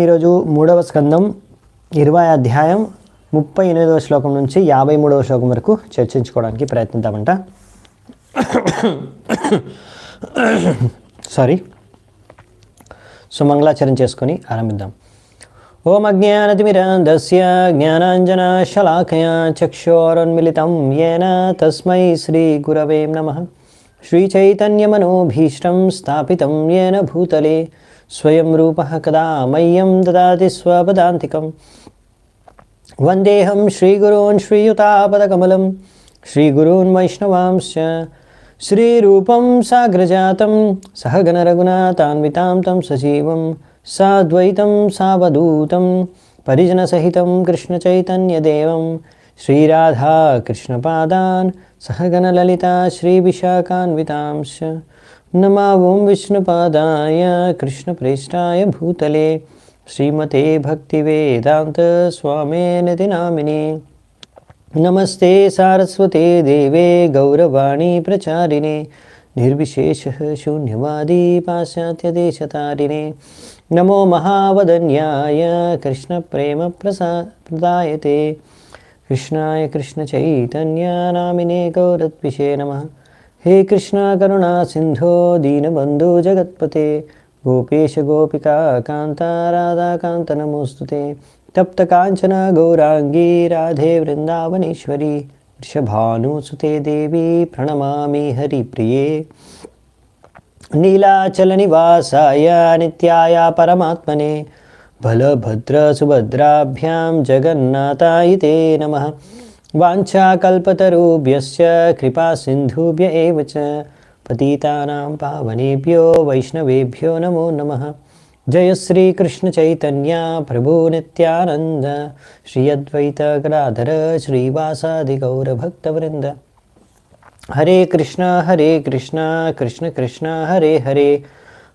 ఈరోజు మూడవ స్కందం ఇరవై అధ్యాయం ముప్పై ఎనిమిదవ శ్లోకం నుంచి యాభై మూడవ శ్లోకం వరకు చర్చించుకోవడానికి ప్రయత్నిద్దామంట. సారీ సుమంగళాచరణ చేసుకొని ఆరంభిద్దాం. ఓం అజ్ఞానతిమిరాంధస్య జ్ఞానాంజన శలాఖయ చక్షోరన్మిళితం ఏన తస్మై శ్రీ గురవే నమ. శ్రీచైతన్యమనోభీష్టం స్థాపితం ఏన భూతలే. स्वयं रूप कदा मह्यं ददाति स्वपदान्तिकं वन्देऽहं श्रीगुरून् श्रीयुतापदकमलं श्रीगुरून् वैष्णवांश्च श्रीरूपं साग्रजातं सहगणरघुनाथान्वितां तं सजीवं, साद्वैतं सावधूतं, परिजनसहितं कृष्णचैतन्यदेवं श्रीराधा कृष्णपादान् सहगणललिता नमा ॐ विष्णुपादाय कृष्णप्रेष्ठाय भूतले। श्रीमते भक्तिवेदान्तस्वामेनति नामिने नमस्ते सारस्वते देवे गौरवाणी प्रचारिणे। निर्विशेषः शून्यवादी पाश्चात्यदेशतारिणे। नमो महावदन्याय कृष्णप्रेमप्रसा प्रदायते कृष्णाय कृष्णचैतन्यानामिने गौरत्विषे नमः। హే కృష్ణ కరుణా సింధో దీనబంధు జగత్పతే గోపేశ గోపికా కాంత రాధాకాంత నమోస్తుతే. తప్త కాంచన గౌరాంగీ రాధే వృందావనేశ్వరి వృషభానుసుతే దేవి ప్రణమామి హరిప్రియే. నీలాచలనివాసాయ నిత్యాయ పరమాత్మనే బలభద్ర సుభద్రాభ్యాం జగన్నాథాయి నమః. वाञ्छाकल्पतरुभ्यश्च, कृपासिन्धुभ्य एव च। पतितानां पावनेभ्यो, वैष्णवेभ्यो नमो नमः। जय श्रीकृष्णचैतन्या, प्रभु नित्यानन्द। श्री अद्वैतगदाधर श्रीवासादिगौरभक्तवृन्द। हरे कृष्ण हरे कृष्ण कृष्ण कृष्ण, हरे हरे।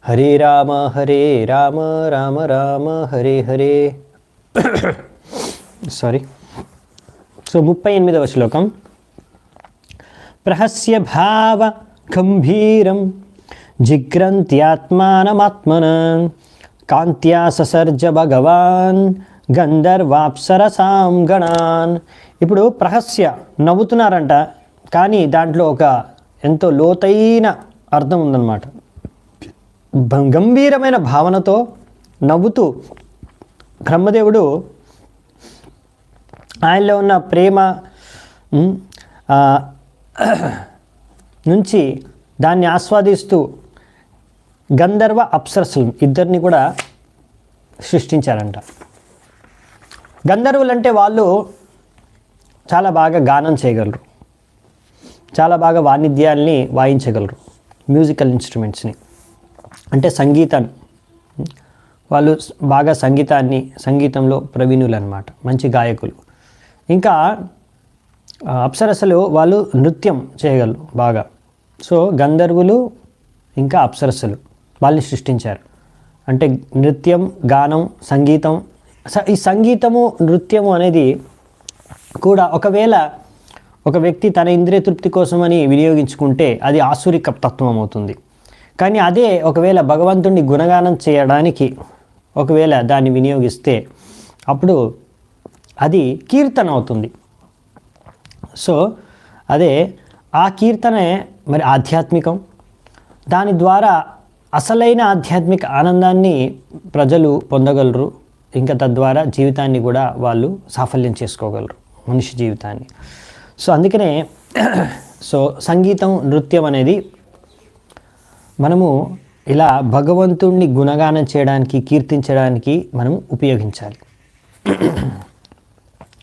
हरे राम हरे राम राम राम, हरे हरे। సారీ సో ముప్పై ఎనిమిదవ శ్లోకం. ప్రహస్య భావ గంభీరం జిగ్రంత్యాత్మానమాత్మన కాంత్యా ససర్జ భగవాన్ గంధర్వాప్సరసాం గణాన్. ఇప్పుడు ప్రహస్య నవ్వుతున్నారంట కానీ దాంట్లో ఒక ఎంతో లోతైన అర్థం ఉందన్నమాట. భ- గంభీరమైన భావనతో నవ్వుతూ బ్రహ్మదేవుడు ఆయనలో ఉన్న ప్రేమ నుంచి దాన్ని ఆస్వాదిస్తూ గంధర్వ అప్సరసులు ఇద్దరిని కూడా సృష్టించారంట. గంధర్వులు అంటే వాళ్ళు చాలా బాగా గానం చేయగలరు. చాలా బాగా వాణిజ్యాల్ని వాయించగలరు. మ్యూజికల్ ఇన్స్ట్రుమెంట్స్ని అంటే సంగీతాన్ని వాళ్ళు బాగా సంగీతాన్ని సంగీతంలో ప్రవీణులు అనమాట మంచి గాయకులు. ఇంకా అప్సరసలు వాళ్ళు నృత్యం చేయగలరు బాగా. సో గంధర్వులు ఇంకా అప్సరసలు వాళ్ళని సృష్టించారు. అంటే నృత్యం గానం సంగీతం స- ఈ సంగీతము నృత్యము అనేది కూడా ఒకవేళ ఒక వ్యక్తి తన ఇంద్రియ తృప్తి కోసమని వినియోగించుకుంటే అది ఆసురిక తత్వం అవుతుంది కానీ అదే ఒకవేళ భగవంతుడిని గుణగానం చేయడానికి ఒకవేళ దాన్ని వినియోగిస్తే అప్పుడు అది కీర్తన అవుతుంది. సో అదే ఆ కీర్తనే మరి ఆధ్యాత్మికం. దాని ద్వారా అసలైన ఆధ్యాత్మిక ఆనందాన్ని ప్రజలు పొందగలరు. ఇంకా తద్వారా జీవితాన్ని కూడా వాళ్ళు సాఫల్యం చేసుకోగలరు మనిషి జీవితాన్ని. సో అందుకనే సో సంగీతం నృత్యం అనేది మనము ఇలా భగవంతుణ్ణి గుణగానం చేయడానికి కీర్తించడానికి మనం ఉపయోగించాలి.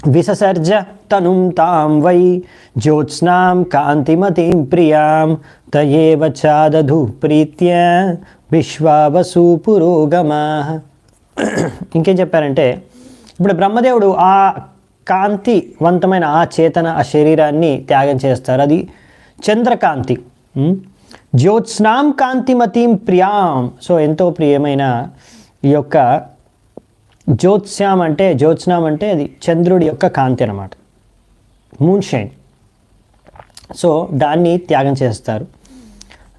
విససర్జ తనుం తాం వై జ్యోత్స్నాం కాంతిమతిం ప్రియాం తయేవ చాదధు ప్రీత్య విశ్వావసు పురోగమా ఇంకేం చెప్పారంటే ఇప్పుడు బ్రహ్మదేవుడు ఆ కాంతివంతమైన ఆ చేతన ఆ శరీరాన్ని త్యాగం చేస్తారు. అది చంద్రకాంతి. జ్యోత్స్నాం కాంతిమతీం ప్రియాం. సో ఎంతో ప్రియమైన ఈ యొక్క జ్యోత్స్యాం అంటే జ్యోత్స్నాం అంటే అది చంద్రుడి యొక్క కాంతి అనమాట మూన్ షైన్ సో దాన్ని త్యాగం చేస్తారు.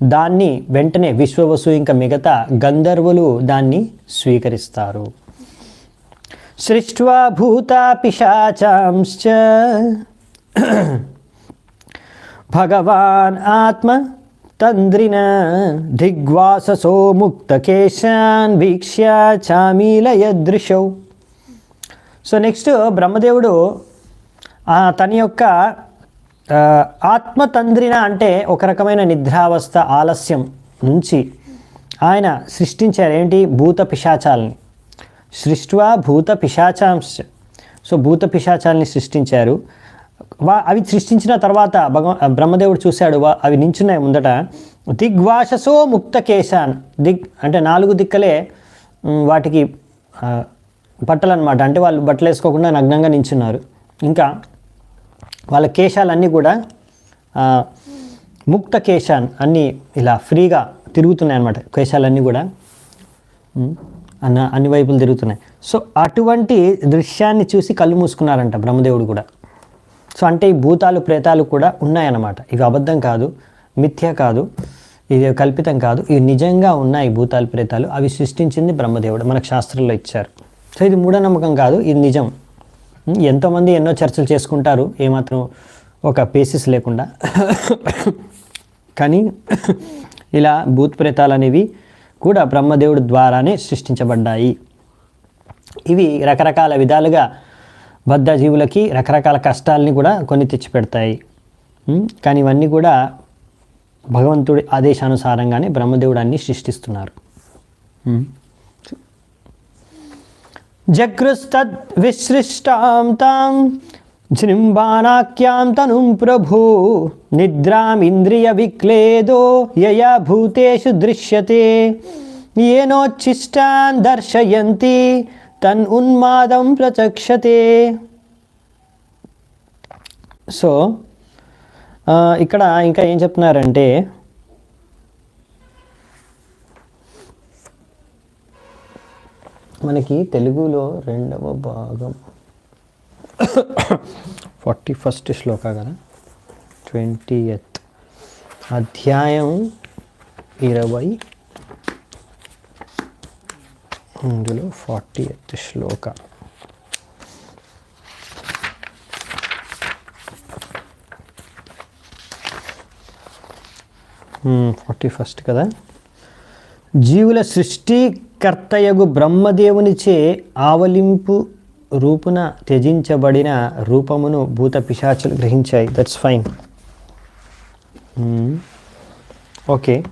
దాన్ని వెంటనే విశ్వవసు ఇంకా మిగతా గంధర్వులు దాన్ని స్వీకరిస్తారు. సృష్ట్వా భూతా పిశాచాంశ్చ. భగవాన్ ఆత్మ తంద్రిన దిగ్వాససో ముక్తకేశాన్ వీక్ష్య చామీలయదృశౌ సో నెక్స్ట్ బ్రహ్మదేవుడు తన యొక్క ఆత్మతంద్రిన అంటే ఒక రకమైన నిద్రావస్థ ఆలస్యం నుంచి ఆయన సృష్టించారు. ఏంటి? భూత పిశాచాలని. సృష్టివా భూత పిశాచాంశ సో భూత పిశాచాలని సృష్టించారు. వా అవి సృష్టించిన తర్వాత భగవ బ్రహ్మదేవుడు చూశాడు వా అవి నించున్నాయి ముందట. దిగ్వాషసో ముక్త కేశాన్ దిగ్ అంటే నాలుగు దిక్కలే వాటికి ఆ, బట్టలు అనమాట అంటే వాళ్ళు బట్టలు వేసుకోకుండా నగ్నంగా నించున్నారు. ఇంకా వాళ్ళ కేశాలన్నీ కూడా ముక్త కేశాన్ అన్నీ ఇలా ఫ్రీగా తిరుగుతున్నాయి అన్నమాట. కేశాలన్నీ కూడా అన్న అన్ని వైపులు తిరుగుతున్నాయి. సో అటువంటి దృశ్యాన్ని చూసి కళ్ళు మూసుకున్నారంట బ్రహ్మదేవుడు కూడా. సో అంటే ఈ భూతాలు ప్రేతాలు కూడా ఉన్నాయన్నమాట. ఇవి అబద్ధం కాదు మిథ్య కాదు ఇది కల్పితం కాదు. ఇవి నిజంగా ఉన్నాయి భూతాలు ప్రేతాలు. అవి సృష్టించింది బ్రహ్మదేవుడు మనకు శాస్త్రంలో ఇచ్చారు. సో ఇది మూఢనమ్మకం కాదు ఇది నిజం. ఎంతోమంది ఎన్నో చర్చలు చేసుకుంటారు ఏమాత్రం ఒక పేసిస్ లేకుండా. కానీ ఇలా భూత్ ప్రేతాలు అనేవి కూడా బ్రహ్మదేవుడి ద్వారానే సృష్టించబడ్డాయి. ఇవి రకరకాల విధాలుగా బద్ధ జీవులకి రకరకాల కష్టాలని కూడా కొన్ని తెచ్చిపెడతాయి. కానీ ఇవన్నీ కూడా భగవంతుడి ఆదేశానుసారంగానే బ్రహ్మదేవుడు అన్ని సృష్టిస్తున్నారు. ఉమ్. విసృష్టాం తాం జృంభానాఖ్యాం తనుం ప్రభు నిద్రామింద్రియ విక్లేదో యయా భూతేషు దృశ్యతే. ఏనోచ్చిష్టాన్ దర్శయంతి తన్ ఉన్మాదం ప్రచక్షతే. సో ఇక్కడ ఇంకా ఏం చెప్తున్నారంటే మనకి తెలుగులో రెండవ భాగం ఫార్టీ ఫస్ట్ శ్లోక కదా? ట్వంటీ ఎయిత్ అధ్యాయం ఇరవై ఇందులో ఫార్టీ ఎయిత్ శ్లోక. ఫార్టీ ఫస్ట్ కదా? జీవుల సృష్టికర్తయగు బ్రహ్మదేవునిచే ఆవలింపు రూపున త్యజించబడిన రూపమును భూత పిశాచులు గ్రహించాయి. That's fine okay.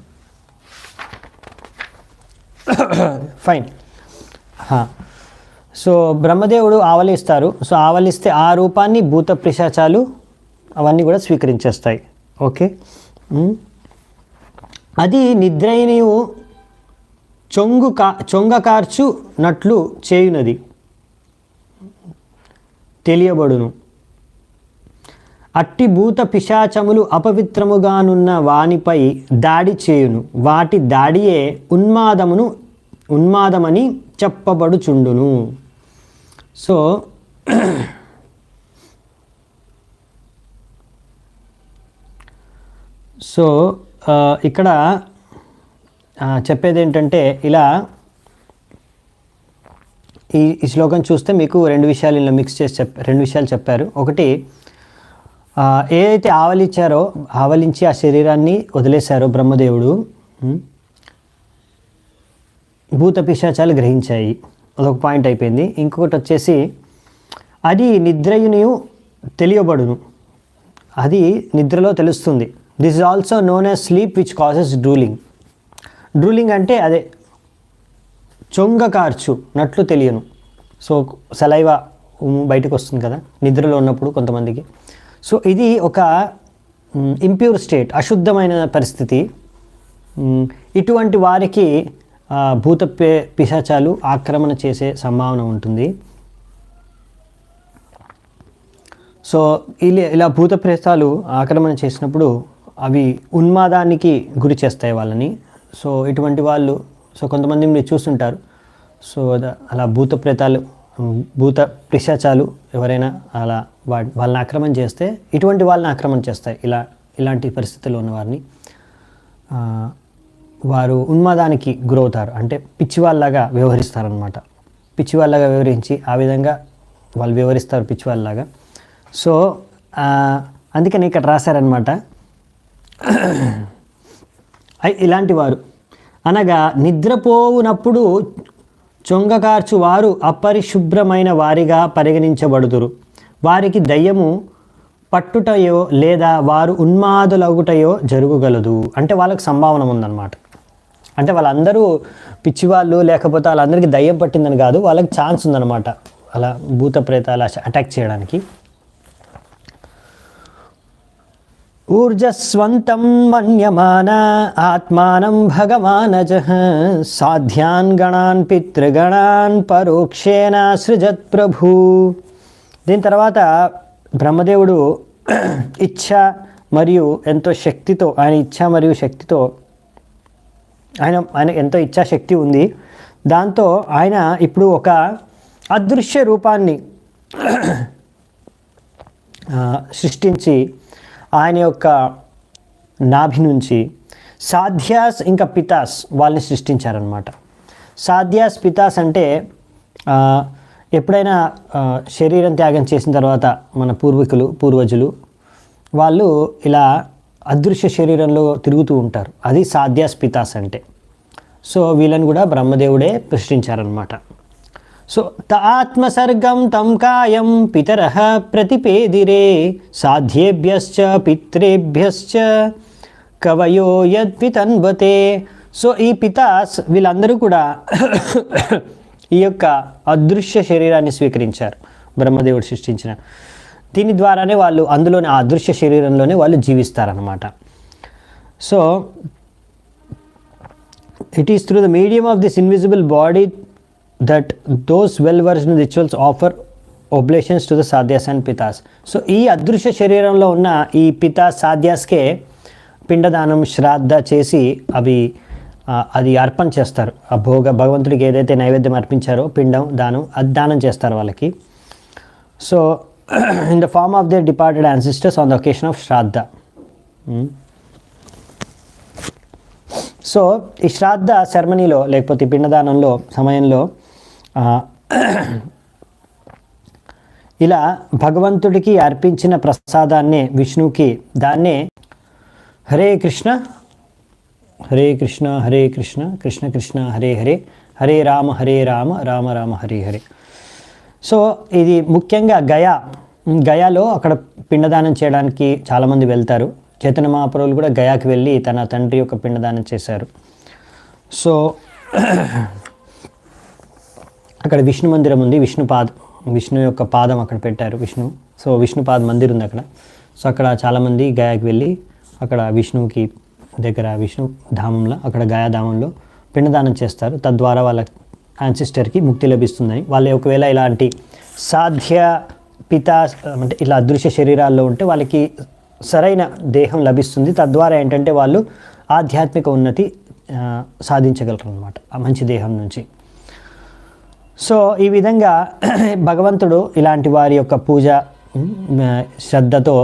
Fine so బ్రహ్మదేవుడు ఆవలిస్తారు. సో ఆవలిస్తే ఆ రూపాన్ని భూత పిశాచాలు అవన్నీ కూడా స్వీకరించేస్తాయి. ఓకే? అది నిద్రయనియు చొంగు కా చొంగ కార్చునట్లు చేయునది. తెలియబడును. అట్టి భూత పిశాచములు అపవిత్రముగానున్న వానిపై దాడి చేయును. వాటి దాడియే ఉన్మాదమును ఉన్మాదమని చెప్పబడుచుండును. సో సో ఇక్కడ చెప్పేది ఏంటంటే ఇలా ఈ ఈ శ్లోకం చూస్తే మీకు రెండు విషయాలు ఇలా మిక్స్ చేసి చెప్ రెండు విషయాలు చెప్పారు. ఒకటి ఏదైతే ఆవలించారో ఆవలించి ఆ శరీరాన్ని వదిలేశారో బ్రహ్మదేవుడు భూత పిశాచాలు గ్రహించాయి. అదొక పాయింట్ అయిపోయింది. ఇంకొకటి వచ్చేసి అది నిద్రయునియు తెలియబడును. అది నిద్రలో తెలుస్తుంది. This is also known as sleep which causes drooling drooling అంటే అదే చొంగ కార్చు నట్లు తెలియను. సో సలైవా బయటకు వస్తుంది కదా నిద్రలో ఉన్నప్పుడు కొంతమందికి. సో ఇది ఒక ఇంప్యూర్ స్టేట్ అశుద్ధమైన పరిస్థితి. ఇటువంటి వారికి భూత పే పిశాచాలు ఆక్రమణ చేసే సంభావన ఉంటుంది. సో ఇలా ఇలా భూత ప్రేతాలు ఆక్రమణ చేసినప్పుడు అవి ఉన్మాదానికి గురి చేస్తాయి వాళ్ళని. సో ఇటువంటి వాళ్ళు సో కొంతమంది మీరు చూస్తుంటారు. సో అలా భూత ప్రేతాలు భూత పిశాచాలు ఎవరైనా అలా వా వాళ్ళని ఆక్రమణ చేస్తే ఇటువంటి వాళ్ళని ఆక్రమణ చేస్తాయి ఇలా ఇలాంటి పరిస్థితుల్లో ఉన్న వారిని వారు ఉన్మాదానికి గురవుతారు. అంటే పిచ్చి వాళ్ళలాగా వ్యవహరిస్తారనమాట పిచ్చివాళ్ళగా వివరించి ఆ విధంగా వాళ్ళు వివరిస్తారు పిచ్చివాళ్ళలాగా. సో అందుకని ఇక్కడ రాశారనమాట ఐ- ఇలాంటి వారు. అనగా నిద్రపోవునప్పుడు చొంగకార్చు వారు అపరిశుభ్రమైన వారిగా పరిగణించబడుదురు. వారికి దయ్యము పట్టుటయో లేదా వారు ఉన్మాదులగుటయో జరుగుగలదు. అంటే వాళ్ళకు సంభావన ఉందన్నమాట. అంటే వాళ్ళందరూ పిచ్చివాళ్ళు లేకపోతే వాళ్ళందరికీ దయ్యం పట్టిందని కాదు వాళ్ళకి ఛాన్స్ ఉందన్నమాట. అలా భూత ప్రేతాలు అటాక్ చేయడానికి. ఊర్జస్వంతం మన్యమాన ఆత్మానం భగవానజ సాధ్యాన్ గణాన్ పితృగణాన్ పరోక్షేణ సృజత్ ప్రభు. దీని తర్వాత బ్రహ్మదేవుడు ఇచ్ఛ మరియు ఎంతో శక్తితో ఆయన ఇచ్ఛ మరియు శక్తితో ఆయన ఆయన ఎంతో ఇచ్చాశక్తి ఉంది. దాంతో ఆయన ఇప్పుడు ఒక అదృశ్య రూపాన్ని సృష్టించి ఆయన యొక్క నాభి నుంచి సాధ్యాస్ ఇంకా పితాస్ వాళ్ళని సృష్టించారనమాట సాధ్యాస్ పితాస్ అంటే ఎప్పుడైనా శరీరం త్యాగం చేసిన తర్వాత మన పూర్వీకులు పూర్వజులు వాళ్ళు ఇలా అదృశ్య శరీరంలో తిరుగుతూ ఉంటారు. అది సాధ్యాస్ పితాస్ అంటే. సో వీళ్ళని కూడా బ్రహ్మదేవుడే సృష్టించారనమాట సో త ఆత్మసర్గం తం కాయం పితర ప్రతిపేదిరే సాధ్యేభ్యశ్చ పిత్రేభ్యశ్చ కవయో యద్వితన్వతే. సో ఈ పితాస్ వీళ్ళందరూ కూడా ఈ యొక్క అదృశ్య శరీరాన్ని స్వీకరించారు. బ్రహ్మదేవుడు సృష్టించిన దీని ద్వారానే వాళ్ళు అందులోనే ఆ అదృశ్య శరీరంలోనే వాళ్ళు జీవిస్తారనమాట so it is through the medium of this invisible body that those well versed rituals offer oblations to the Sadhyas and Pitas so ఈ అదృశ్య శరీరంలో ఉన్న ఈ పితా సాధ్యాస్కే పిండదానం శ్రాద్ధ చేసి అవి అది అర్పణ చేస్తారు. ఆ భోగ భగవంతుడికి ఏదైతే నైవేద్యం అర్పించారో పిండం దానం అది దానం చేస్తారు వాళ్ళకి. So in the form of their departed ancestors on the occasion of Shraddha so ఈ శ్రాద్ధ సెరమనీలో లేకపోతే పిండదానంలో సమయంలో ఇలా భగవంతుడికి అర్పించిన ప్రసాదాన్నే విష్ణువుకి దాన్నే హరే కృష్ణ హరే కృష్ణ హరే కృష్ణ కృష్ణ కృష్ణ హరే హరే హరే రామ హరే రామ రామ రామ హరే హరే. సో ఇది ముఖ్యంగా గయా గయాలో అక్కడ పిండదానం చేయడానికి చాలామంది వెళ్తారు. చైతన్య మహాప్రభులు కూడా గయాకి వెళ్ళి తన తండ్రి యొక్క పిండదానం చేశారు. సో అక్కడ విష్ణు మందిరం ఉంది విష్ణు పాద విష్ణు యొక్క పాదం అక్కడ పెట్టారు విష్ణు. సో విష్ణు పాద మందిర్ ఉంది అక్కడ. సో అక్కడ చాలామంది గయాకి వెళ్ళి అక్కడ విష్ణువుకి దగ్గర విష్ణు ధామంలో అక్కడ గయాధామంలో పిండదానం చేస్తారు. తద్వారా వాళ్ళ యాన్సిస్టర్కి ముక్తి లభిస్తుందని. వాళ్ళు ఒకవేళ ఇలాంటి సాధ్య పిత అంటే ఇలా అదృశ్య శరీరాల్లో ఉంటే వాళ్ళకి సరైన దేహం లభిస్తుంది. తద్వారా ఏంటంటే వాళ్ళు ఆధ్యాత్మిక ఉన్నతి సాధించగలరు అనమాట ఆ మంచి దేహం నుంచి. సో ఈ విధంగా భగవంతుడు ఇలాంటి వారి యొక్క పూజ శ్రద్ధతో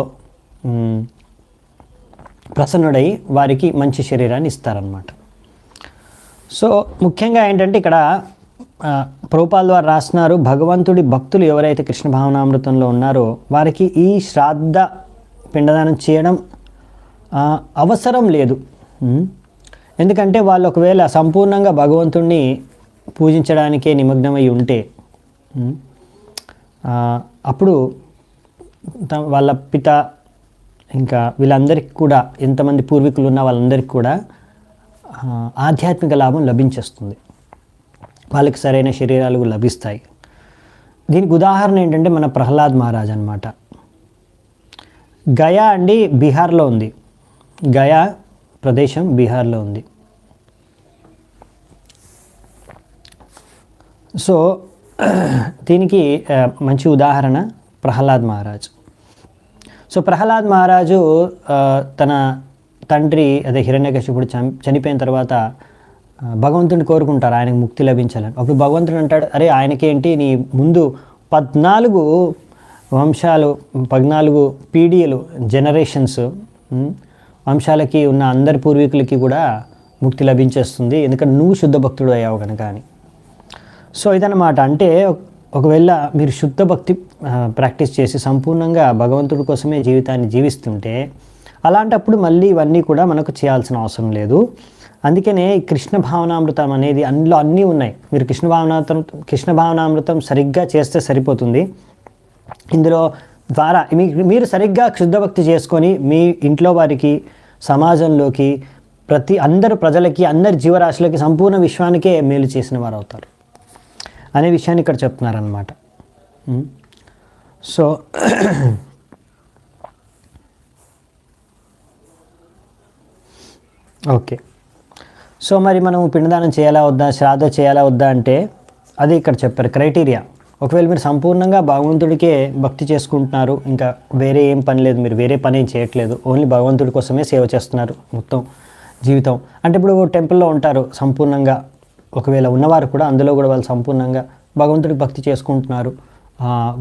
ప్రసన్నుడై వారికి మంచి శరీరాన్ని ఇస్తారనమాట సో ముఖ్యంగా ఏంటంటే ఇక్కడ ప్రభుపాల్ ద్వారా రాస్తున్నారు భగవంతుడి భక్తులు ఎవరైతే కృష్ణ భావనామృతంలో ఉన్నారో వారికి ఈ శ్రాద్ధ పిండదానం చేయడం అవసరం లేదు. ఎందుకంటే వాళ్ళు ఒకవేళ సంపూర్ణంగా భగవంతుణ్ణి పూజించడానికే నిమగ్నమై ఉంటే అప్పుడు వాళ్ళ పిత ఇంకా వీళ్ళందరికీ కూడా ఎంతమంది పూర్వీకులు ఉన్న వాళ్ళందరికీ కూడా ఆధ్యాత్మిక లాభం లభించేస్తుంది. వాళ్ళకి సరైన శరీరాలు లభిస్తాయి. దీనికి ఉదాహరణ ఏంటంటే మన ప్రహ్లాద్ మహారాజ్ అనమాట గయా అండి బీహార్లో ఉంది. గయా ప్రదేశం బీహార్లో ఉంది. సో దీనికి మంచి ఉదాహరణ ప్రహ్లాద్ మహారాజ్. సో ప్రహ్లాద్ మహారాజు తన తండ్రి అదే హిరణ్యకశిపుడు చం- చనిపోయిన తర్వాత భగవంతుని కోరుకుంటారు ఆయనకు ముక్తి లభించాలని. అప్పుడు భగవంతుడు అంటాడు అరే ఆయనకేంటి? నీ ముందు పద్నాలుగు వంశాలు పద్నాలుగు పీడియలు జనరేషన్స్ వంశాలకి ఉన్న అందరి పూర్వీకులకి కూడా ముక్తి లభించేస్తుంది. ఎందుకంటే నువ్వు శుద్ధ భక్తుడు అయ్యావు కనుక అని. సో ఇదన్నమాట. అంటే ఒకవేళ మీరు శుద్ధ భక్తి ప్రాక్టీస్ చేసి సంపూర్ణంగా భగవంతుడి కోసమే జీవితాన్ని జీవిస్తుంటే అలాంటప్పుడు మళ్ళీ ఇవన్నీ కూడా మనకు చేయాల్సిన అవసరం లేదు. అందుకనే కృష్ణ భావనామృతం అనేది అందులో అన్నీ ఉన్నాయి. మీరు కృష్ణ భావనామృతం కృష్ణ భావనామృతం సరిగ్గా చేస్తే సరిపోతుంది. ఇందులో ద్వారా మీ- మీరు సరిగ్గా శుద్ధ భక్తి చేసుకొని మీ ఇంట్లో వారికి సమాజంలోకి ప్రతి అందరు ప్రజలకి అందరి జీవరాశులకి సంపూర్ణ విశ్వానికే మేలు చేసిన వారు అవుతారు అనే విషయాన్ని ఇక్కడ చెప్తున్నారనమాట సో ఓకే. సో మరి మనం పిండదానం చేయాలా వద్దా? శ్రాద్ధ చేయాలా వద్దా అంటే అది ఇక్కడ చెప్పారు క్రైటీరియా. ఒకవేళ మీరు సంపూర్ణంగా భగవంతుడికే భక్తి చేసుకుంటున్నారు ఇంకా వేరే ఏం పని లేదు మీరు వేరే పని ఏం చేయట్లేదు ఓన్లీ భగవంతుడి కోసమే సేవ చేస్తున్నారు మొత్తం జీవితం. అంటే ఇప్పుడు టెంపుల్లో ఉంటారు సంపూర్ణంగా ఒకవేళ ఉన్నవారు కూడా అందులో కూడా వాళ్ళు సంపూర్ణంగా భగవంతుడికి భక్తి చేసుకుంటున్నారు.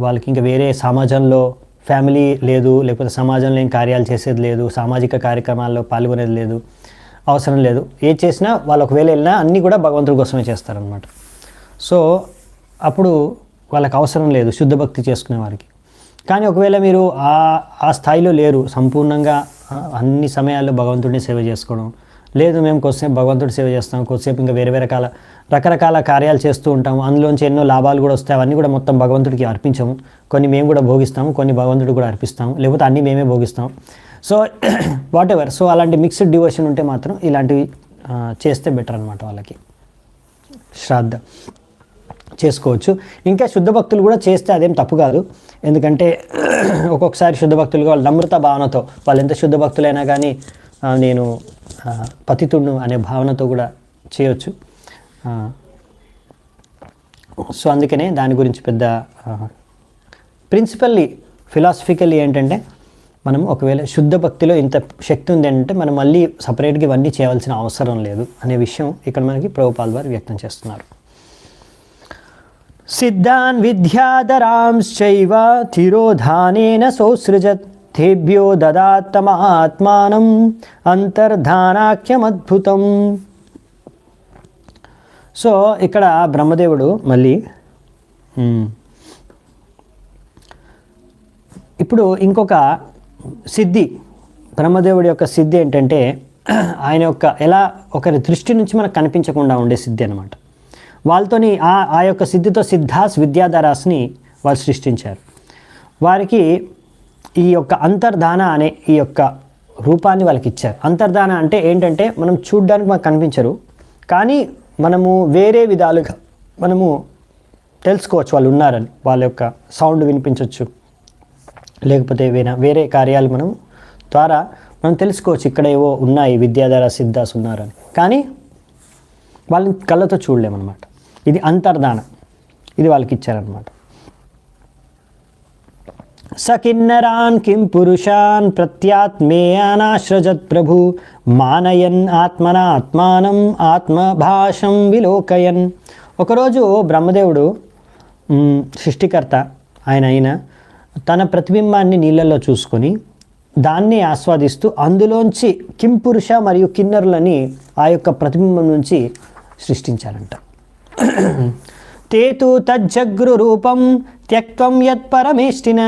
వాళ్ళకి ఇంకా వేరే సమాజంలో ఫ్యామిలీ లేదు లేకపోతే సమాజంలో ఏం కార్యాలు చేసేది లేదు సామాజిక కార్యక్రమాల్లో పాల్గొనేది లేదు. అవసరం లేదు. ఏది చేసినా వాళ్ళు ఒకవేళ వెళ్ళినా అన్నీ కూడా భగవంతుడి కోసమే చేస్తారనమాట సో అప్పుడు వాళ్ళకి అవసరం లేదు శుద్ధ భక్తి చేసుకునే వారికి. కానీ ఒకవేళ మీరు ఆ ఆ స్థాయిలో లేరు సంపూర్ణంగా అన్ని సమయాల్లో భగవంతుడిని సేవ చేసుకోవడం లేదు మేము కొద్దిసేపు భగవంతుడి సేవ చేస్తాం కొద్దిసేపు ఇంకా వేరే వేరే రకాల రకరకాల కార్యాలు చేస్తూ ఉంటాము అందులోంచి ఎన్నో లాభాలు కూడా వస్తాయి అవన్నీ కూడా మొత్తం భగవంతుడికి అర్పించము. కొన్ని మేము కూడా భోగిస్తాము కొన్ని భగవంతుడికి కూడా అర్పిస్తాము లేకపోతే అన్నీ మేమే భోగిస్తాం సో వాట్ ఎవర్ సో అలాంటి మిక్స్డ్ డివోషన్ ఉంటే మాత్రం ఇలాంటివి చేస్తే బెటర్ అనమాట వాళ్ళకి. శ్రాద్ధ చేసుకోవచ్చు. ఇంకా శుద్ధ భక్తులు కూడా చేస్తే అదేం తప్పు కాదు. ఎందుకంటే ఒక్కొక్కసారి శుద్ధ భక్తులుగా వాళ్ళు నమ్రత భావనతో వాళ్ళు ఎంత శుద్ధ భక్తులైనా కానీ నేను పతితుడు అనే భావనతో కూడా చేయొచ్చు. సో అందుకనే దాని గురించి పెద్ద ప్రిన్సిపల్లీ ఫిలాసఫికల్లీ ఏంటంటే మనం ఒకవేళ శుద్ధ భక్తిలో ఇంత శక్తి ఉంది అంటే మనం మళ్ళీ సపరేట్గా ఇవన్నీ చేయవలసిన అవసరం లేదు అనే విషయం ఇక్కడ మనకి ప్రభుపాల్ వారు వ్యక్తం చేస్తున్నారు. సిద్ధాన్ విద్యాధరాంశ్చైవ తిరోధానేన సోసృజత్ తేభ్యో దదాత్తమాత్మానం అంతర్ధానాఖ్యమద్భుతం. సో ఇక్కడ బ్రహ్మదేవుడు మళ్ళీ ఇప్పుడు ఇంకొక సిద్ధి బ్రహ్మదేవుడి యొక్క సిద్ధి ఏంటంటే ఆయన యొక్క ఎలా ఒకరి దృష్టి నుంచి మనకు కనిపించకుండా ఉండే సిద్ధి అనమాట వాళ్ళతోని ఆ ఆ యొక్క సిద్ధితో సిద్ధాస్ విద్యాధరాస్ని వాళ్ళు సృష్టించారు. వారికి ఈ యొక్క అంతర్ధాన అనే ఈ యొక్క రూపాన్ని వాళ్ళకి ఇచ్చారు. అంతర్ధాన అంటే ఏంటంటే మనం చూడ్డానికి మనకు కనిపించరు కానీ మనము వేరే విధాలుగా మనము తెలుసుకోవచ్చు వాళ్ళు ఉన్నారని వాళ్ళ యొక్క సౌండ్ వినిపించవచ్చు లేకపోతే వేరే వేరే కార్యాలు మనం ద్వారా మనం తెలుసుకోవచ్చు ఇక్కడ ఏవో ఉన్నాయి విద్యాధర సిద్ధాస్ ఉన్నారని. కానీ వాళ్ళని కళ్ళతో చూడలేమన్నమాట. ఇది అంతర్ధాన. ఇది వాళ్ళకి ఇచ్చారనమాట సకిన్నరాన్ కిం పురుషాన్ ప్రత్యాత్మేయానాశ్రజత్ ప్రభు మానయన్ ఆత్మన ఆత్మానం ఆత్మభాషం విలోకయన్. ఒకరోజు బ్రహ్మదేవుడు సృష్టికర్త ఆయన అయిన తన ప్రతిబింబాన్ని నీళ్ళల్లో చూసుకొని దాన్ని ఆస్వాదిస్తూ అందులోంచి కిం పురుష మరియు కిన్నరులని ఆ యొక్క ప్రతిబింబం నుంచి సృష్టించారంట. తేతు తజ్జగ్రు రూపం త్యక్వం యత్పరమేష్టిన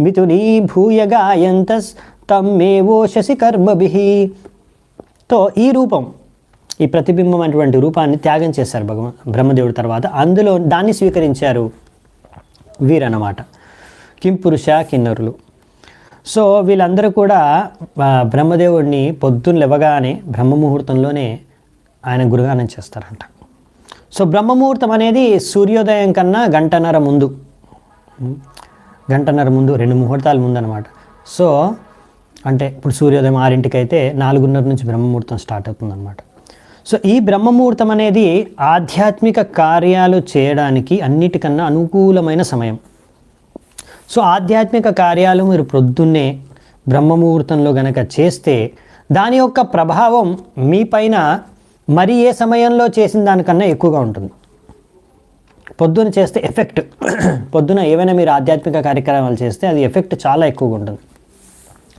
మిథునీ భూయ గాయంతస్ తమ్మేవోషసి కర్మభి. తో ఈ రూపం ఈ ప్రతిబింబం అటువంటి రూపాన్ని త్యాగం చేశారు భగవ బ్రహ్మదేవుడి తర్వాత అందులో దాన్ని స్వీకరించారు వీరన్నమాట. కిం పురుష కిన్నరులు. సో వీళ్ళందరూ కూడా బ్రహ్మదేవుడిని పొద్దున్న లేవగానే బ్రహ్మముహూర్తంలోనే ఆయన గురుగానం చేస్తారంట. సో బ్రహ్మముహూర్తం అనేది సూర్యోదయం కన్నా గంటన్నర ముందు. గంటన్నర ముందు రెండు ముహూర్తాల ముందు అనమాట సో అంటే ఇప్పుడు సూర్యోదయం ఆరింటికి అయితే నాలుగున్నర నుంచి బ్రహ్మముహూర్తం స్టార్ట్ అవుతుందన్నమాట. సో ఈ బ్రహ్మముహూర్తం అనేది ఆధ్యాత్మిక కార్యాలు చేయడానికి అన్నిటికన్నా అనుకూలమైన సమయం. సో ఆధ్యాత్మిక కార్యాలు మీరు ప్రొద్దున్నే బ్రహ్మముహూర్తంలో గనక చేస్తే దాని యొక్క ప్రభావం మీపైన మరి ఏ సమయంలో చేసిన దానికన్నా ఎక్కువగా ఉంటుంది. పొద్దున చేస్తే ఎఫెక్ట్. పొద్దున ఏవైనా మీరు ఆధ్యాత్మిక కార్యక్రమాలు చేస్తే అది ఎఫెక్ట్ చాలా ఎక్కువగా ఉంటుంది.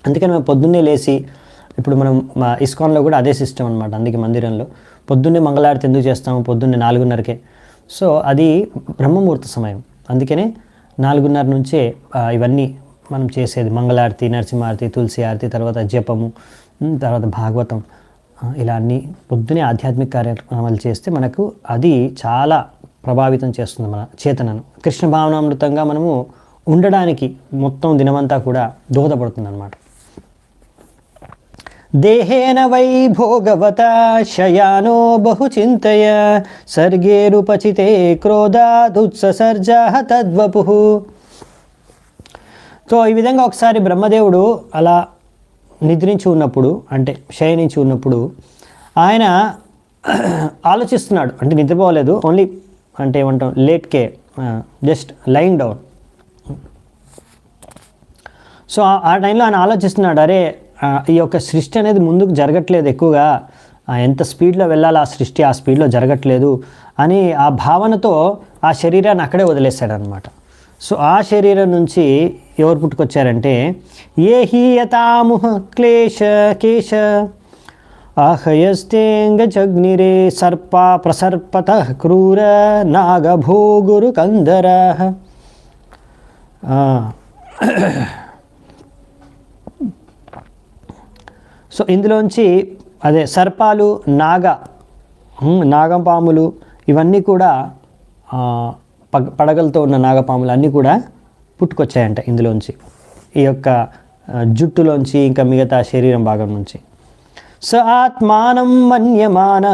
అందుకని మేము పొద్దున్నే లేచి ఇప్పుడు మనం మా ఇస్కాన్లో కూడా అదే సిస్టమ్ అనమాట అందుకే మందిరంలో. పొద్దున్నే మంగళారతి ఎందుకు చేస్తాము? పొద్దున్నే నాలుగున్నరకే. సో అది బ్రహ్మముహూర్త సమయం. అందుకనే నాలుగున్నర నుంచే ఇవన్నీ మనం చేసేది. మంగళారతి నరసింహారతి తులసి ఆరతి తర్వాత జపము తర్వాత భాగవతం ఇలా అన్ని పొద్దునే ఆధ్యాత్మిక కార్యక్రమాలు చేస్తే మనకు అది చాలా ప్రభావితం చేస్తుంది మన చేతనను. కృష్ణ భావనామృతంగా మనము ఉండడానికి మొత్తం దినమంతా కూడా దోహదపడుతుంది అనమాట దేహేన వై భోగవత శయానో బహు చింతయ సర్గేరుపచితే క్రోధాదుత్సర్జ తద్వపు. సో ఈ విధంగా ఒకసారి బ్రహ్మదేవుడు అలా నిద్రించి ఉన్నప్పుడు అంటే శయనించి ఉన్నప్పుడు ఆయన ఆలోచిస్తున్నాడు. అంటే నిద్రపోలేదు. ఓన్లీ అంటే ఏమంటాం లేట్కే జస్ట్ లైన్ డౌన్ సో ఆ- టైంలో ఆయన ఆలోచిస్తున్నాడు అరే ఈ యొక్క సృష్టి అనేది ముందుకు జరగట్లేదు ఎక్కువగా. ఎంత స్పీడ్లో వెళ్ళాలి ఆ సృష్టి ఆ స్పీడ్లో జరగట్లేదు అని ఆ భావనతో ఆ శరీరాన్ని అక్కడే వదిలేశాడనమాట. సో ఆ శరీరం నుంచి ఎవరు పుట్టుకొచ్చారంటే ఏ హీయతాముహ క్లేశ కేశ ఆహయస్తేంగ జగ్నిరే సర్ప ప్రసర్పత క్రూర నాగభోగురు కందర. సో ఇందులోంచి అదే సర్పాలు నాగ నాగపాములు ఇవన్నీ కూడా పడగలతో ఉన్న నాగపాములు అన్నీ కూడా పుట్టుకొచ్చాయంట ఇందులోంచి. ఈ యొక్క జుట్టులోంచి ఇంకా మిగతా శరీరం భాగం నుంచి. స ఆత్మానం మన్యమాన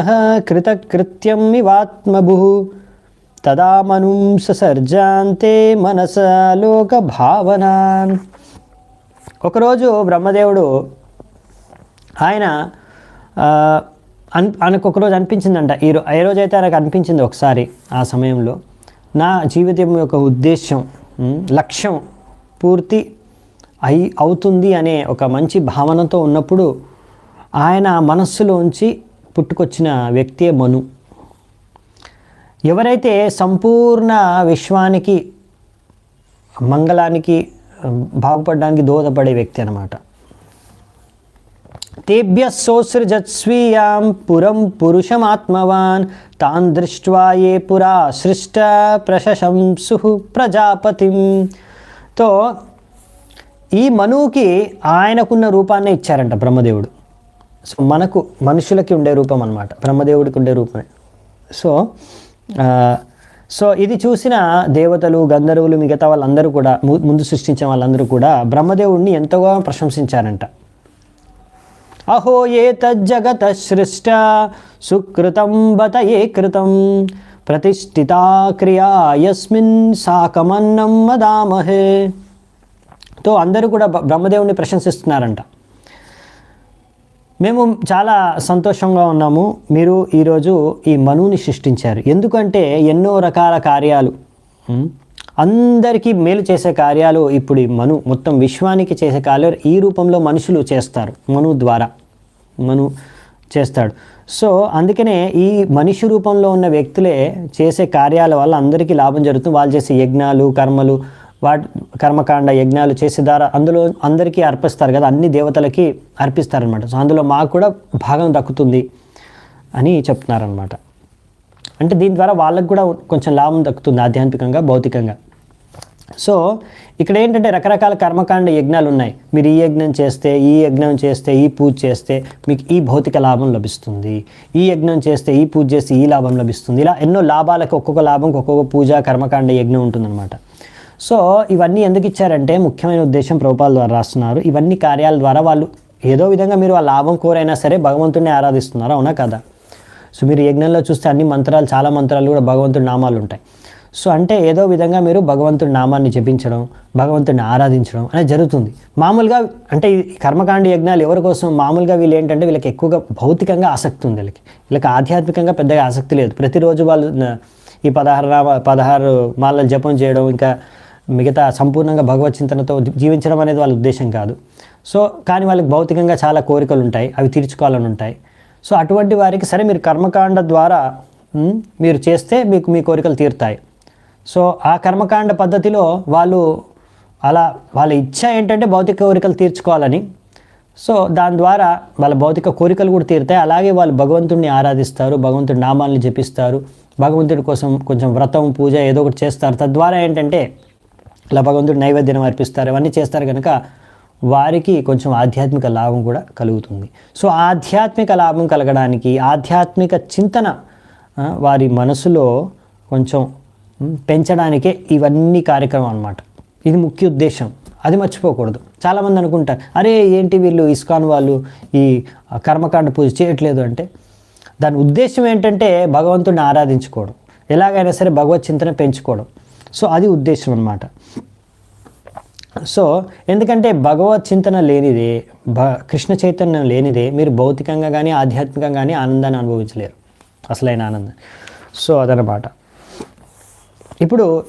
కృతకృత్యం ఇవాత్మభు తదా మను ససర్జాంతే మనస లోక భావనాన్. ఒకరోజు బ్రహ్మదేవుడు ఆయన అన్ ఆయనకు ఒకరోజు అనిపించిందంట. ఈ రో ఏ రోజైతే ఆయనకు అనిపించింది ఒకసారి ఆ సమయంలో నా జీవితం యొక్క ఉద్దేశం లక్ష్యం పూర్తి అయి అవుతుంది అనే ఒక మంచి భావనతో ఉన్నప్పుడు ఆయన మనస్సులోంచి పుట్టుకొచ్చిన వ్యక్తే మను. ఎవరైతే సంపూర్ణ విశ్వానికి మంగళానికి బాగుపడడానికి దోహదపడే వ్యక్తి అనమాట తేభ్య సోసృజత్స్వీయాం పురం పురుషమాత్మవాన్ తాన్ దృష్ట్వా ఏ పురా సృష్ట ప్రశంసు ప్రజాపతిం తో ఈ మనువుకి ఆయనకున్న రూపాన్ని ఇచ్చారంట బ్రహ్మదేవుడు. సో మనకు మనుషులకి ఉండే రూపం అనమాట బ్రహ్మదేవుడికి ఉండే రూపమే. సో సో ఇది చూసిన దేవతలు గంధర్వులు మిగతా వాళ్ళందరూ కూడా ము- ముందు సృష్టించిన వాళ్ళందరూ కూడా బ్రహ్మదేవుడిని ఎంతగా ప్రశంసించారంట. అహో ఏ తజ్జగత సృష్ట? సుకృతం బత ఏ కృతం? ప్రతిష్ఠితా క్రియా యస్మిన్ సాకమన్నం మదామహే తో అందరూ కూడా బ్రహ్మదేవుని ప్రశంసిస్తున్నారంట. మేము చాలా సంతోషంగా ఉన్నాము. మీరు ఈరోజు ఈ మనువుని సృష్టించారు. ఎందుకంటే ఎన్నో రకాల కార్యాలు. అందరికీ మేలు చేసే కార్యాలు ఇప్పుడు ఈ మను మొత్తం విశ్వానికి చేసే కార్యాలు ఈ రూపంలో మనుషులు చేస్తారు మను ద్వారా మను చేస్తాడు. సో అందుకనే ఈ మనిషి రూపంలో ఉన్న వ్యక్తులే చేసే కార్యాల వల్ల అందరికీ లాభం జరుగుతుంది. వాళ్ళు చేసే యజ్ఞాలు కర్మలు వాటి కర్మకాండ యజ్ఞాలు చేసే ద్వారా అందులో అందరికీ అర్పిస్తారు కదా అన్ని దేవతలకి అర్పిస్తారనమాట సో అందులో మాకు కూడా భాగం దక్కుతుంది అని చెప్తున్నారనమాట అంటే దీని ద్వారా వాళ్ళకు కూడా కొంచెం లాభం దక్కుతుంది ఆధ్యాత్మికంగా భౌతికంగా. సో ఇక్కడ ఏంటంటే రకరకాల కర్మకాండ యజ్ఞాలు ఉన్నాయి. మీరు ఈ యజ్ఞం చేస్తే ఈ యజ్ఞం చేస్తే ఈ పూజ చేస్తే మీకు ఈ భౌతిక లాభం లభిస్తుంది. ఈ యజ్ఞం చేస్తే ఈ పూజ చేస్తే ఈ లాభం లభిస్తుంది. ఇలా ఎన్నో లాభాలకు ఒక్కొక్క లాభంకి ఒక్కొక్క పూజ కర్మకాండ యజ్ఞం ఉంటుందన్నమాట. సో ఇవన్నీ ఎందుకు ఇచ్చారంటే ముఖ్యమైన ఉద్దేశం ప్రభుపాల ద్వారా రాస్తున్నారు. ఇవన్నీ కార్యాల ద్వారా వాళ్ళు ఏదో విధంగా మీరు ఆ లాభం కోరైనా సరే భగవంతుడిని ఆరాధిస్తున్నారు? అవునా కదా? సో మీరు యజ్ఞంలో చూస్తే అన్ని మంత్రాలు చాలా మంత్రాలు కూడా భగవంతుడి నామాలు ఉంటాయి. సో అంటే ఏదో విధంగా మీరు భగవంతుడి నామాన్ని జపించడం భగవంతుడిని ఆరాధించడం అనేది జరుగుతుంది. మామూలుగా అంటే ఈ కర్మకాండ యజ్ఞాలు ఎవరి కోసం? మామూలుగా వీళ్ళు ఏంటంటే వీళ్ళకి ఎక్కువగా భౌతికంగా ఆసక్తి ఉంది వీళ్ళకి. వీళ్ళకి ఆధ్యాత్మికంగా పెద్దగా ఆసక్తి లేదు. ప్రతిరోజు వాళ్ళు ఈ పదహారు నామ పదహారు మాలలు జపం చేయడం ఇంకా మిగతా సంపూర్ణంగా భగవత్ చింతనతో జీవించడం అనేది వాళ్ళ ఉద్దేశం కాదు. సో కానీ వాళ్ళకి భౌతికంగా చాలా కోరికలు ఉంటాయి. అవి తీర్చుకోవాలని ఉంటాయి. సో అటువంటి వారికి సరే మీరు కర్మకాండ ద్వారా మీరు చేస్తే మీకు మీ కోరికలు తీరుతాయి. సో ఆ కర్మకాండ పద్ధతిలో వాళ్ళు అలా వాళ్ళ ఇచ్చ ఏంటంటే భౌతిక కోరికలు తీర్చుకోవాలని. సో దాని ద్వారా వాళ్ళ భౌతిక కోరికలు కూడా తీరుతాయి. అలాగే వాళ్ళు భగవంతుడిని ఆరాధిస్తారు భగవంతుడి నామాల్ని జపిస్తారు భగవంతుడి కోసం కొంచెం వ్రతం పూజ ఏదో ఒకటి చేస్తారు. తద్వారా ఏంటంటే ఇలా భగవంతుడు నైవేద్యం అర్పిస్తారు అవన్నీ చేస్తారు కనుక వారికి కొంచెం ఆధ్యాత్మిక లాభం కూడా కలుగుతుంది. సో ఆధ్యాత్మిక లాభం కలగడానికి ఆధ్యాత్మిక చింతన వారి మనసులో కొంచెం పెంచడానికే ఇవన్నీ కార్యక్రమం అన్నమాట. ఇది ముఖ్య ఉద్దేశం. అది మర్చిపోకూడదు. చాలామంది అనుకుంటారు అరే ఏంటి వీళ్ళు ఇస్కాన్ వాళ్ళు ఈ కర్మకాండ పూజ చేయట్లేదు అంటే? దాని ఉద్దేశం ఏంటంటే భగవంతుడిని ఆరాధించుకోవడం. ఎలాగైనా సరే భగవత్ చింతన పెంచుకోవడం. సో అది ఉద్దేశం అన్నమాట. సో ఎందుకంటే భగవత్ చింతన లేనిదే భ కృష్ణ చైతన్యం లేనిదే మీరు భౌతికంగా కానీ ఆధ్యాత్మికంగా కానీ ఆనందాన్ని అనుభవించలేరు. అసలైన ఆనందం. సో అదనమాట ఇప్పుడు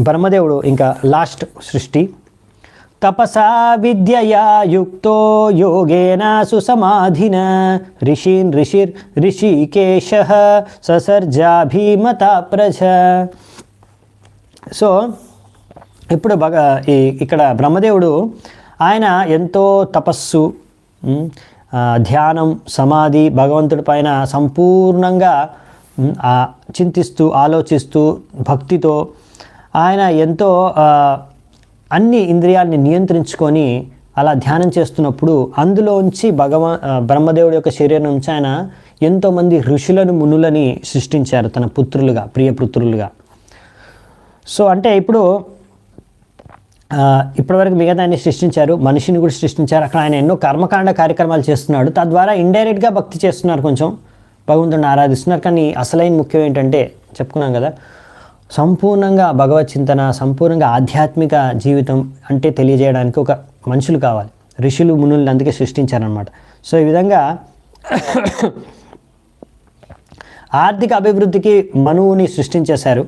బ్రహ్మదేవుడు ఇంకా లాస్ట్ సృష్టి. తపసా విద్యయా యుక్తో యోగేన సుసమాధిన ఋషీన్ ఋషిర్ ఋషికేశ ససర్జాభీమత ప్రజ సో ఇప్పుడు భగ ఈ ఇక్కడ బ్రహ్మదేవుడు ఆయన ఎంతో తపస్సు ధ్యానం సమాధి భగవంతుడి పైన సంపూర్ణంగా చింతిస్తూ ఆలోచిస్తూ భక్తితో ఆయన ఎంతో అన్ని ఇంద్రియాల్ని నియంత్రించుకొని అలా ధ్యానం చేస్తున్నప్పుడు అందులోంచి భగవా బ్రహ్మదేవుడి యొక్క శరీరం నుంచి ఆయన ఎంతోమంది ఋషులను మునులని సృష్టించారు తన పుత్రులుగా ప్రియ పుత్రులుగా. సో అంటే ఇప్పుడు ఇప్పటివరకు ఇప్పటివరకు మిగతాన్ని సృష్టించారు మనిషిని కూడా సృష్టించారు. అక్కడ ఆయన ఎన్నో కర్మకాండ కార్యక్రమాలు చేస్తున్నాడు. తద్వారా ఇండైరెక్ట్గా భక్తి చేస్తున్నారు కొంచెం. భగవంతుడిని ఆరాధిస్తున్నారు. కానీ అసలైన ముఖ్యం ఏంటంటే చెప్పుకున్నాం కదా సంపూర్ణంగా భగవత్ చింతన సంపూర్ణంగా ఆధ్యాత్మిక జీవితం అంటే తెలియజేయడానికి ఒక మనుషులు కావాలి. ఋషులు మునులు అందుకే సృష్టించారనమాట సో ఈ విధంగా ఆర్థిక అభివృద్ధికి మనువుని సృష్టించేశారు.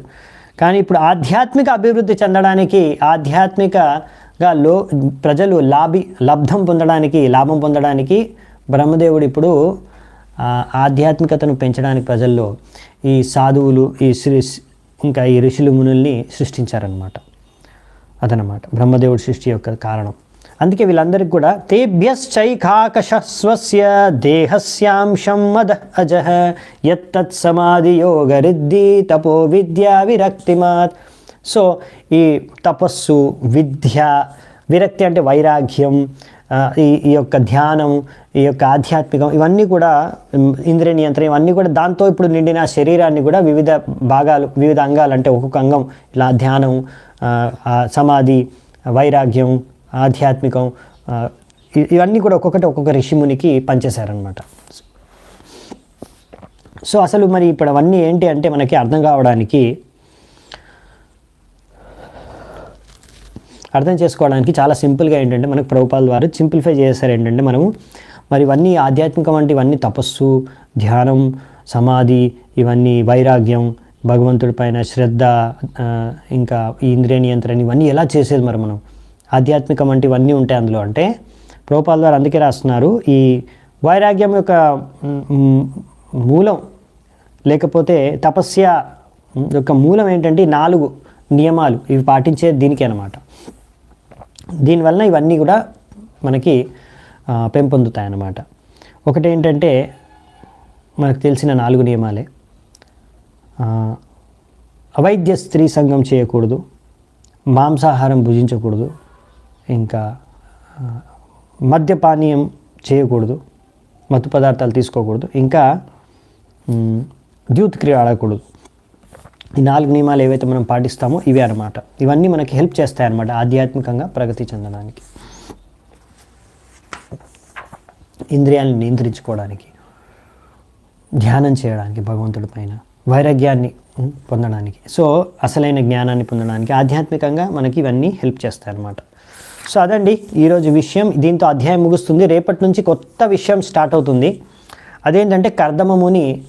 కానీ ఇప్పుడు ఆధ్యాత్మిక అభివృద్ధి చెందడానికి ఆధ్యాత్మికగా లో ప్రజలు లాభి లబ్ధం పొందడానికి లాభం పొందడానికి బ్రహ్మదేవుడు ఇప్పుడు ఆధ్యాత్మికతను పెంచడానికి ప్రజల్లో ఈ సాధువులు ఈ శ్రీ ఇంకా ఈ ఋషులు మునుల్ని సృష్టించారనమాట అదనమాట బ్రహ్మదేవుడి సృష్టి యొక్క కారణం. అందుకే వీళ్ళందరికీ కూడా తేభ్యశ్చైకాకశస్వస్య దేహస్యాంశం మద అజహ యత్తత్ సమాధి యోగరిద్ధి తపో విద్యా విరక్తిమాత్. సో ఈ తపస్సు విద్య విరక్తి అంటే వైరాగ్యం ఈ ఈ యొక్క ధ్యానం ఈ యొక్క ఆధ్యాత్మికం ఇవన్నీ కూడా ఇంద్రియ నియంత్రణ ఇవన్నీ కూడా దాంతో ఇప్పుడు నిండిన శరీరాన్ని కూడా వివిధ భాగాలు వివిధ అంగాలు అంటే ఒక్కొక్క అంగం ఇలా ధ్యానం సమాధి వైరాగ్యం ఆధ్యాత్మికం ఇ- ఇవన్నీ కూడా ఒక్కొక్కటి ఒక్కొక్క ఋషిమునికి పనిచేశారనమాట సో అసలు మరి ఇప్పుడు అవన్నీ ఏంటి అంటే మనకి అర్థం కావడానికి అర్థం చేసుకోవడానికి చాలా సింపుల్గా ఏంటంటే మనకు ప్రభుపాల ద్వారా సింప్లిఫై చేశారు ఏంటంటే మనము మరి ఇవన్నీ ఆధ్యాత్మికం అంటే ఇవన్నీ తపస్సు ధ్యానం సమాధి ఇవన్నీ వైరాగ్యం భగవంతుడి పైన శ్రద్ధ ఇంకా ఈ ఇంద్రియ నియంత్రణ ఇవన్నీ ఎలా చేసేది మరి మనం? ఆధ్యాత్మికం వంటివన్నీ ఇవన్నీ ఉంటాయి అందులో. అంటే ప్రోపాల్ ద్వారా అందుకే రాస్తున్నారు ఈ వైరాగ్యం యొక్క మూలం లేకపోతే తపస్య యొక్క మూలం ఏంటంటే నాలుగు నియమాలు ఇవి పాటించే దీనికి అనమాట దీనివల్ల ఇవన్నీ కూడా మనకి పెంపొందుతాయి పెంపొందుతాయన్నమాట. ఒకటి ఏంటంటే మనకు తెలిసిన నాలుగు నియమాలే. అవైద్య స్త్రీ సంఘం చేయకూడదు మాంసాహారం భుజించకూడదు ఇంకా మద్యపానీయం చేయకూడదు మత్తు పదార్థాలు తీసుకోకూడదు ఇంకా ద్యూత్ క్రియ ఆడకూడదు. ఈ నాలుగు నియమాలు ఏవైతే మనం పాటిస్తామో ఇవే అనమాట ఇవన్నీ మనకి హెల్ప్ చేస్తాయి అన్నమాట ఆధ్యాత్మికంగా ప్రగతి చెందడానికి. ఇంద్రియాలను నియంత్రించుకోవడానికి ధ్యానం చేయడానికి భగవంతుడి పైన వైరాగ్యాన్ని పొందడానికి. సో అసలైన జ్ఞానాన్ని పొందడానికి ఆధ్యాత్మికంగా మనకి ఇవన్నీ హెల్ప్ చేస్తాయి అన్నమాట సో అదండి ఈరోజు విషయం. దీంతో అధ్యాయం ముగుస్తుంది. రేపటి నుంచి కొత్త విషయం స్టార్ట్ అవుతుంది. అదేంటంటే కర్దమముని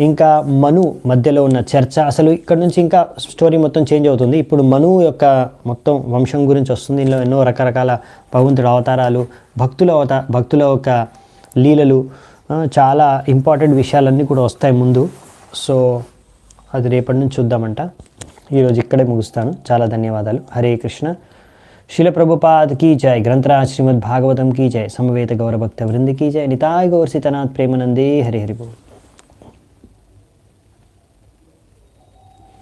ఇంకా మను మధ్యలో ఉన్న చర్చ. అసలు ఇక్కడ నుంచి ఇంకా స్టోరీ మొత్తం చేంజ్ అవుతుంది. ఇప్పుడు మను యొక్క మొత్తం వంశం గురించి వస్తుంది. ఇందులో ఎన్నో రకరకాల భగవంతుడు అవతారాలు భక్తుల అవత భక్తుల యొక్క లీలలు చాలా ఇంపార్టెంట్ విషయాలన్నీ కూడా వస్తాయి ముందు. సో అది రేపటి నుంచి చూద్దామంట. ఈరోజు ఇక్కడే ముగుస్తాను. చాలా ధన్యవాదాలు. హరే కృష్ణ. ಶಿಲ ಪ್ರಭುಪಾದ ಕೀ ಜಯ ಗ್ರಂಥರಾಜ್ ಶ್ರೀಮದ್ ಭಾಗವತಂ ಕೀ ಜಯ ಸಮವೇತ ಗೌರಭಕ್ತ ವೃಂದ ಕೀ ಜಯ ನಿತಾಯ ಗೌರ್ಸಿತನಾಥ್ ಪ್ರೇಮನಂದೇ. ಹರಿಹರಿಭೂ